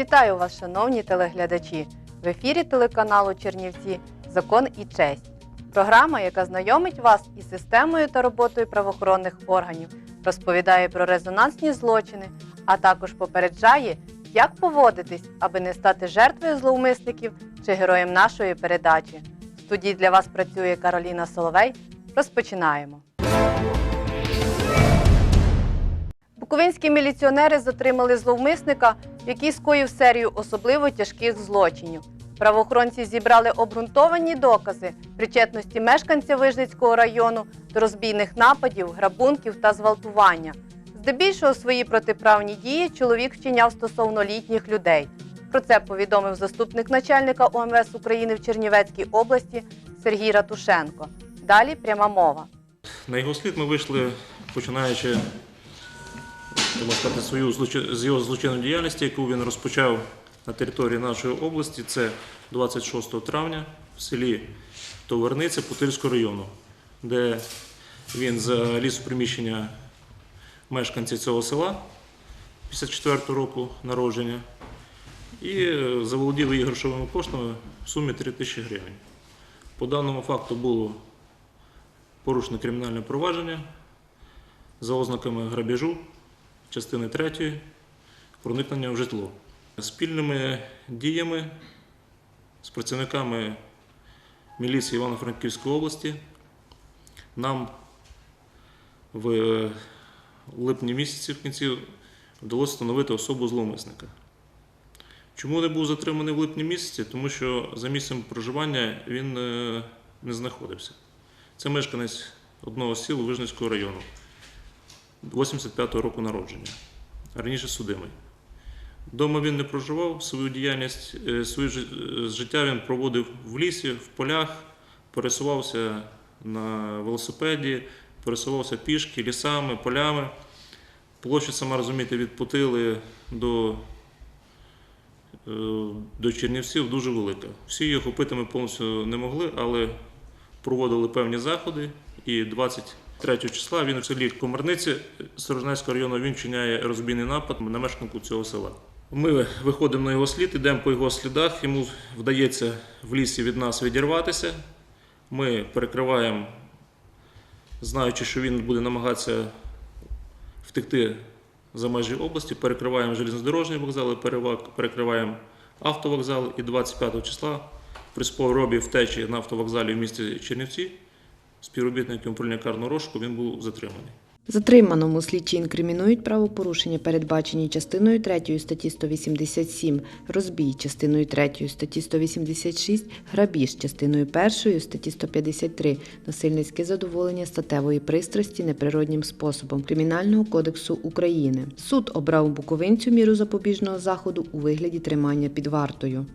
Вітаю вас, шановні телеглядачі! В ефірі телеканалу Чернівці Закон і честь. Програма, яка знайомить вас із системою та роботою правоохоронних органів, розповідає про резонансні злочини, а також попереджає, як поводитись, аби не стати жертвою зловмисників чи героєм нашої передачі. В студії для вас працює Кароліна Соловей. Розпочинаємо. Буковинські міліціонери затримали зловмисника, який скоїв серію особливо тяжких злочинів. Правоохоронці зібрали обґрунтовані докази причетності мешканця Вижницького району до розбійних нападів, грабунків та зґвалтування. Здебільшого свої протиправні дії чоловік вчиняв стосовно літніх людей. Про це повідомив заступник начальника ОМВС України в Чернівецькій області Сергій Ратушенко. Далі пряма мова. На його слід ми вийшли, починаючи можна сказати, свою з його злочинної діяльності, яку він розпочав на території нашої області. Це 26 травня в селі Товарниця Путильського району, де він заліз у приміщення мешканців цього села 54 року народження і е, заволодів її грошовими коштами в сумі 3 тисячі гривень. По даному факту було порушено кримінальне провадження за ознаками грабежу частини 3 проникнення в житло. Спільними діями з працівниками міліції Івано-Франківської області нам в липні місяці в кінці вдалося встановити особу зловмисника. Чому не був затриманий в липні місяці? Тому що за місцем проживання він е, не знаходився. Це мешканець одного з сіл Вижницького району, 85-го року народження, раніше судимий. Дома він не проживав, свою діяльність, е, своє е, життя він проводив в лісі, в полях, пересувався на велосипеді, пересувався пішки, лісами, полями. Площа, сама розумієте, від Путили до, е, до Чернівців дуже велика. Всі її охопити ми повністю не могли, але проводили певні заходи. І 23 числа він у селі Комарниці Сторожнецького району він вчиняє розбійний напад на мешканку цього села. Ми виходимо на його слід, йдемо по його слідах. Йому вдається в лісі від нас відірватися. Ми перекриваємо, знаючи, що він буде намагатися втекти за межі області, перекриваємо железнодорожні вокзали, перекриваємо автовокзал і 25 числа при спробі втечі на автовокзалі в місті Чернівці співробітником управління розшуку він був затриманий. Затриманому слідчі інкримінують правопорушення, передбачені частиною 3 статті 187, розбій частиною 3 статті 186, грабіж частиною 1 статті 153, насильницьке задоволення статевої пристрасті неприроднім способом Кримінального кодексу України. Суд обрав буковинцю міру запобіжного заходу у вигляді тримання під вартою.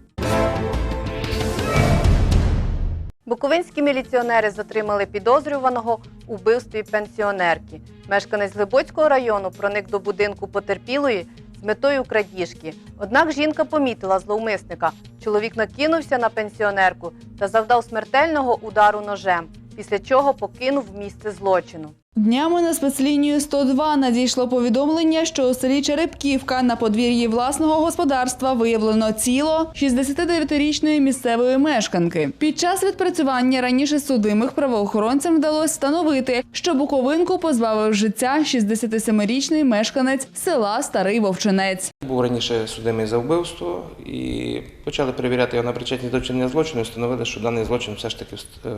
Буковинські міліціонери затримали підозрюваного у вбивстві пенсіонерки. Мешканець Глибоцького району проник до будинку потерпілої з метою крадіжки. Однак жінка помітила зловмисника. Чоловік накинувся на пенсіонерку та завдав смертельного удару ножем, після чого покинув місце злочину. Днями на спецлінію 102 надійшло повідомлення, що у селі Черепківка на подвір'ї власного господарства виявлено тіло 69-річної місцевої мешканки. Під час відпрацювання раніше судимих правоохоронцям вдалося встановити, що Буковинку позбавив життя 67-річний мешканець села Старий Вовчинець. Був раніше судимий за вбивство і почали перевіряти його на причетність до вчинення злочину і встановили, що даний злочин все ж таки е,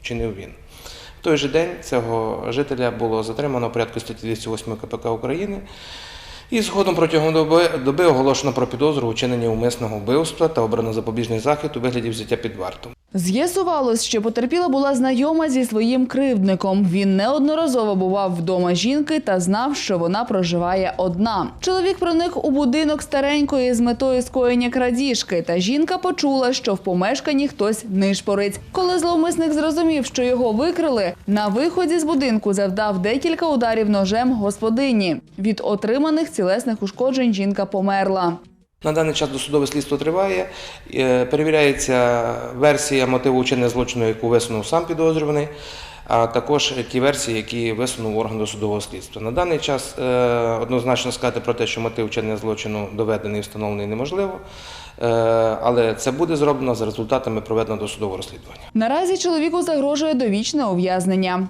вчинив він. Той же день цього жителя було затримано порядку статті 208 КПК України. І згодом протягом доби, доби оголошено про підозру у умисного вбивства та обрано запобіжний захід у вигляді взяття під варту. З'ясувалось, що потерпіла була знайома зі своїм кривдником. Він неодноразово бував вдома жінки та знав, що вона проживає одна. Чоловік проник у будинок старенької з метою скоєння крадіжки, та жінка почула, що в помешканні хтось нишпорить. Коли зловмисник зрозумів, що його викрили, на виході з будинку завдав декілька ударів ножем господині. Від отриманих цілесних ушкоджень жінка померла. На даний час досудове слідство триває. Е, Перевіряється версія мотиву вчинення злочину, яку висунув сам підозрюваний. а також ті версії, які висунув орган досудового слідства. На даний час е, однозначно сказати про те, що мотив вчинення злочину доведений і встановлений неможливо, е, але це буде зроблено за результатами проведеного досудового розслідування. Наразі чоловіку загрожує довічне ув'язнення.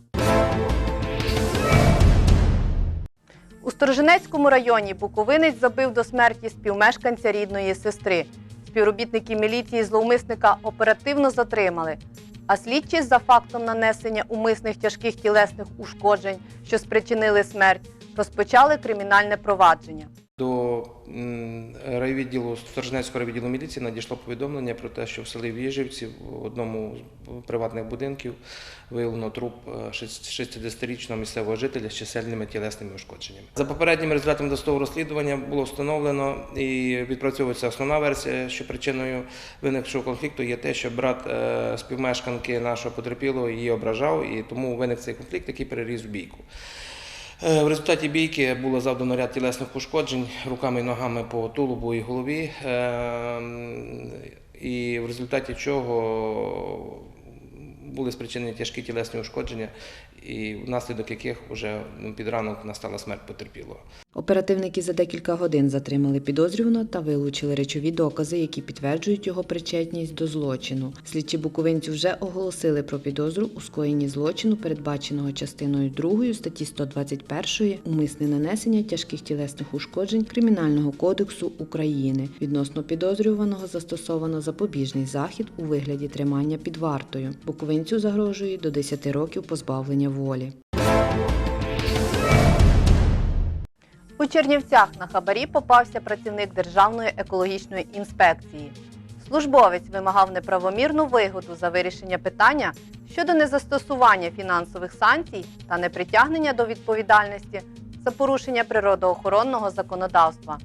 У Сторожинецькому районі Буковинець забив до смерті співмешканця рідної сестри. Співробітники міліції зловмисника оперативно затримали. А слідчі за фактом нанесення умисних тяжких тілесних ушкоджень, що спричинили смерть, розпочали кримінальне провадження. До райвідділу Сторожнецького райвідділу міліції надійшло повідомлення про те, що в селі Віжівці в одному з приватних будинків виявлено труп е, шест- 60-річного місцевого жителя з чисельними тілесними ушкодженнями. За попередніми результатами досудового розслідування було встановлено і відпрацьовується основна версія, що причиною виникшого конфлікту є те, що брат е, співмешканки нашого потерпілого її ображав, і тому виник цей конфлікт, який переріс в бійку. Е, В результаті бійки було завдано ряд тілесних ушкоджень руками і ногами по тулубу і голові, е, і в результаті чого були спричинені тяжкі тілесні ушкодження, і внаслідок яких вже ну, під ранок настала смерть потерпілого. Оперативники за декілька годин затримали підозрюваного та вилучили речові докази, які підтверджують його причетність до злочину. Слідчі буковинцю вже оголосили про підозру у скоєнні злочину, передбаченого частиною 2 статті 121 умисне нанесення тяжких тілесних ушкоджень Кримінального кодексу України. Відносно підозрюваного застосовано запобіжний захід у вигляді тримання під вартою. Буковинцю загрожує до 10 років позбавлення волі. У Чернівцях на хабарі попався працівник Державної екологічної інспекції. Службовець вимагав неправомірну вигоду за вирішення питання щодо незастосування фінансових санкцій та непритягнення до відповідальності за порушення природоохоронного законодавства.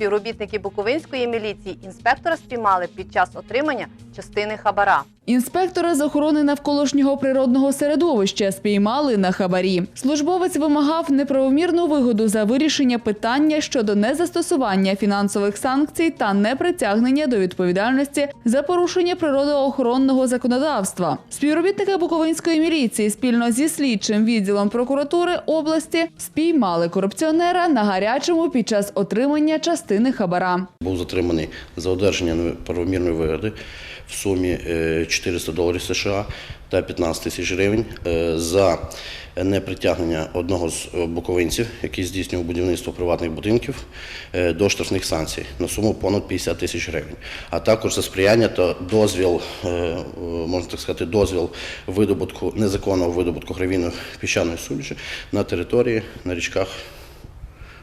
Співробітники Буковинської міліції інспектора спіймали під час отримання частини хабара. Інспектора з охорони навколишнього природного середовища спіймали на хабарі. Службовець вимагав неправомірну вигоду за вирішення питання щодо незастосування фінансових санкцій та непритягнення до відповідальності за порушення природоохоронного законодавства. Співробітники Буковинської міліції спільно зі слідчим відділом прокуратури області спіймали корупціонера на гарячому під час отримання частини хабара. Був затриманий за одержання неправомірної вигоди в сумі е, 400 доларів США та 15 тисяч гривень е, за непритягнення одного з е, буковинців, який здійснював будівництво приватних будинків, е, до штрафних санкцій на суму понад 50 тисяч гривень, а також за сприяння та дозвіл, е, е, можна так сказати, дозвіл видобутку незаконного видобутку гравійної піщаної суміші на території на річках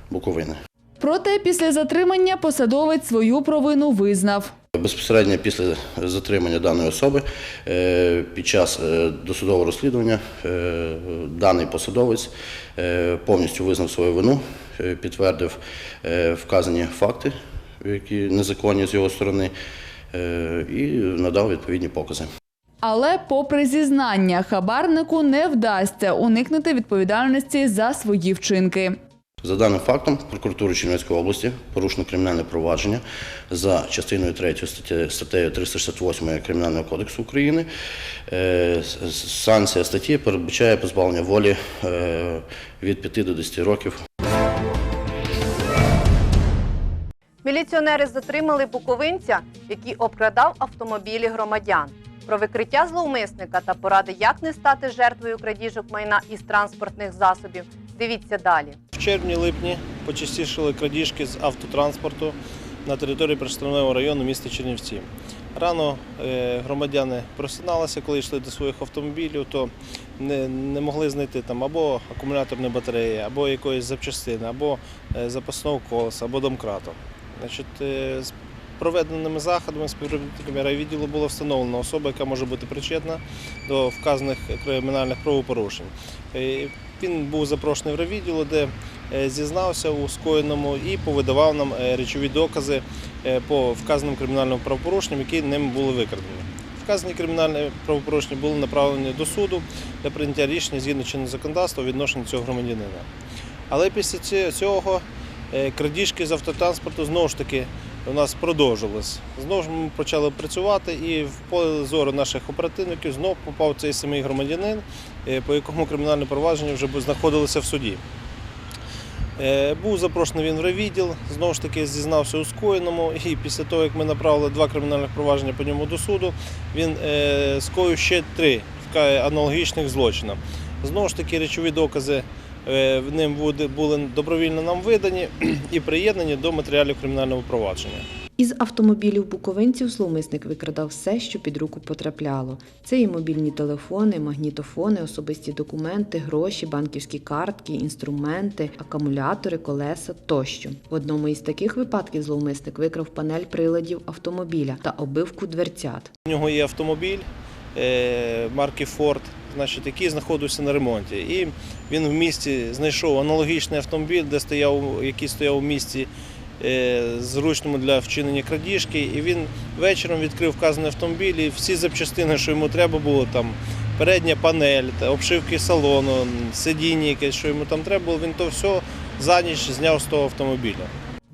Буковини. Проте після затримання посадовець свою провину визнав. Безпосередньо після затримання даної особи е, під час е, досудового розслідування е, даний посадовець повністю визнав свою вину, підтвердив вказані факти, які незаконні з його сторони, і надав відповідні покази. Але, попри зізнання, хабарнику не вдасться уникнути відповідальності за свої вчинки. За даним фактом, прокуратури Чернівецької області порушено кримінальне провадження за частиною 3 статті, статтею 368 Кримінального кодексу України. Е, Санкція статті передбачає позбавлення волі е, від 5 до 10 років Міліціонери затримали буковинця, який обкрадав автомобілі громадян. Про викриття зловмисника та поради, як не стати жертвою крадіжок майна із транспортних засобів. Дивіться далі. Червні-липні почастішили крадіжки з автотранспорту на території представного району міста Чернівці. Рано е, громадяни просиналися, коли йшли до своїх автомобілів, то не, не могли знайти там або акумуляторної батареї, або якоїсь запчастини, або е, запасного колеса, або домкрата. Значить, е, проведеними заходами співробітниками райвідділу було встановлено особа, яка може бути причетна до вказаних кримінальних правопорушень. Е, Він був запрошений в райвідділо, де е, зізнався у скоєному і повидавав нам е, речові докази по вказаним кримінальним правопорушенням, які ним були викрадені. Вказані кримінальні правопорушення були направлені до суду для прийняття рішення згідно чинного законодавства у відношенні цього громадянина. Але після цього крадіжки з автотранспорту знову ж таки у нас продовжилось. Знову ж ми почали працювати, і в поле зору наших оперативників знов попав цей самий громадянин, е, по якому кримінальне провадження вже знаходилося в суді. Е, Був запрошений він в райвідділ, знову ж таки зізнався у скоєному, і після того, як ми направили два кримінальних провадження по ньому до суду, він е, скоїв ще три аналогічних злочина. Знову ж таки, речові докази ним буде- були добровільно нам видані і приєднані до матеріалів кримінального провадження. Із автомобілів буковинців зловмисник викрадав все, що під руку потрапляло. Це і мобільні телефони, магнітофони, особисті документи, гроші, банківські картки, інструменти, акумулятори, колеса тощо. В одному із таких випадків зловмисник викрав панель приладів автомобіля та обивку дверцят. У нього є автомобіль е, марки Ford, значить, який знаходився на ремонті. І він в місті знайшов аналогічний автомобіль, де стояв, який стояв у місті е, зручному для вчинення крадіжки. І він вечором відкрив вказаний автомобіль і всі запчастини, що йому треба було, там передня панель, та обшивки салону, сидіння, якесь, що йому там треба було, він то все за ніч зняв з того автомобіля.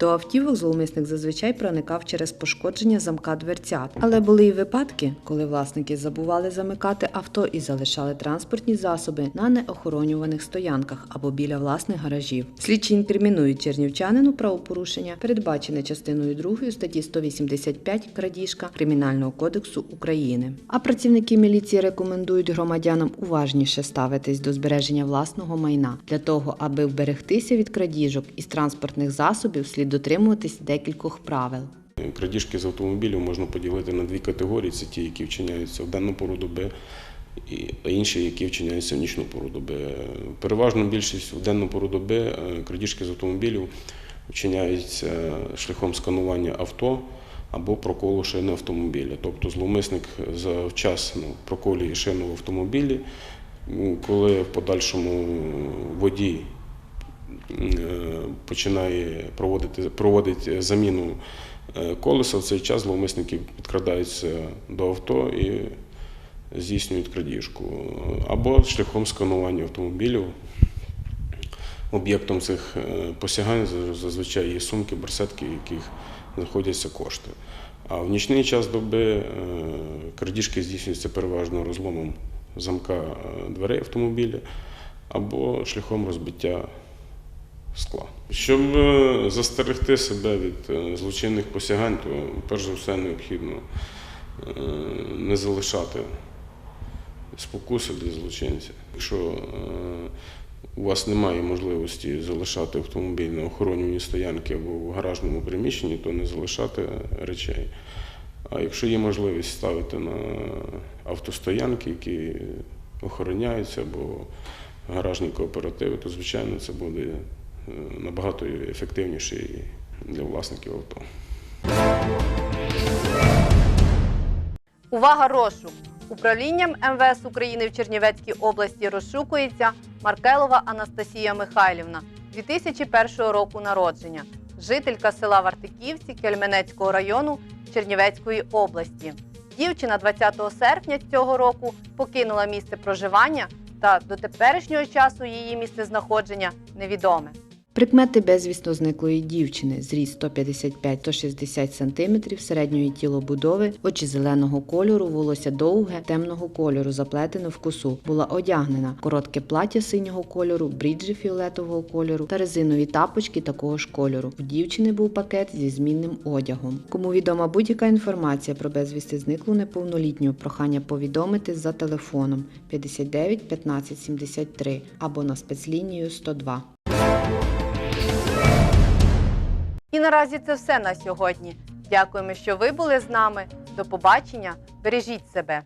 До автівок зловмисник зазвичай проникав через пошкодження замка дверцят. Але були й випадки, коли власники забували замикати авто і залишали транспортні засоби на неохоронюваних стоянках або біля власних гаражів. Слідчі інкримінують чернівчанину правопорушення, передбачене частиною 2 статті 185 крадіжка Кримінального кодексу України. А працівники міліції рекомендують громадянам уважніше ставитись до збереження власного майна для того, аби вберегтися від крадіжок із транспортних засобів, слід дотримуватись декількох правил. Крадіжки з автомобілів можна поділити на дві категорії: це ті, які вчиняються в денну пору доби, а інші, які вчиняються в нічну пору доби. Переважно більшість в денну пору доби е, крадіжки з автомобілів вчиняються шляхом сканування авто або проколу шини автомобіля. Тобто зловмисник завчасно проколює шину в автомобілі, коли в подальшому водій починає проводити проводить заміну е, колеса. В цей час зловмисники підкрадаються до авто і здійснюють крадіжку. Або шляхом сканування автомобілів. Об'єктом цих е, посягань зазвичай є сумки, барсетки, в яких знаходяться кошти. А в нічний час доби е, крадіжки здійснюються переважно розломом замка е, дверей автомобіля або шляхом розбиття скла. Щоб е, застерегти себе від е, злочинних посягань, то перш за все необхідно е, не залишати спокуси для злочинця. Якщо у вас немає можливості залишати автомобіль на охоронюваній стоянці або в гаражному приміщенні, то не залишати речей. А якщо є можливість ставити на автостоянки, які охороняються, або гаражні кооперативи, то звичайно це буде набагато ефективніше для власників авто. Увага, розшук! Управлінням МВС України в Чернівецькій області розшукується Маркелова Анастасія Михайлівна, 2001 року народження, жителька села Вартиківці Кельменецького району Чернівецької області. Дівчина 20 серпня цього року покинула місце проживання та до теперішнього часу її місце знаходження невідоме. Прикмети безвісно зниклої дівчини, зріст 155-160 см, середньої тілобудови, очі зеленого кольору, волосся довге, темного кольору, заплетене в косу. Була одягнена коротке плаття синього кольору, бріджі фіолетового кольору та резинові тапочки такого ж кольору. У дівчини був пакет зі змінним одягом. Кому відома будь-яка інформація про безвісти зниклу неповнолітню, прохання повідомити за телефоном 59 15 73 або на спецлінію 102. І наразі це все на сьогодні. Дякуємо, що ви були з нами. До побачення. Бережіть себе.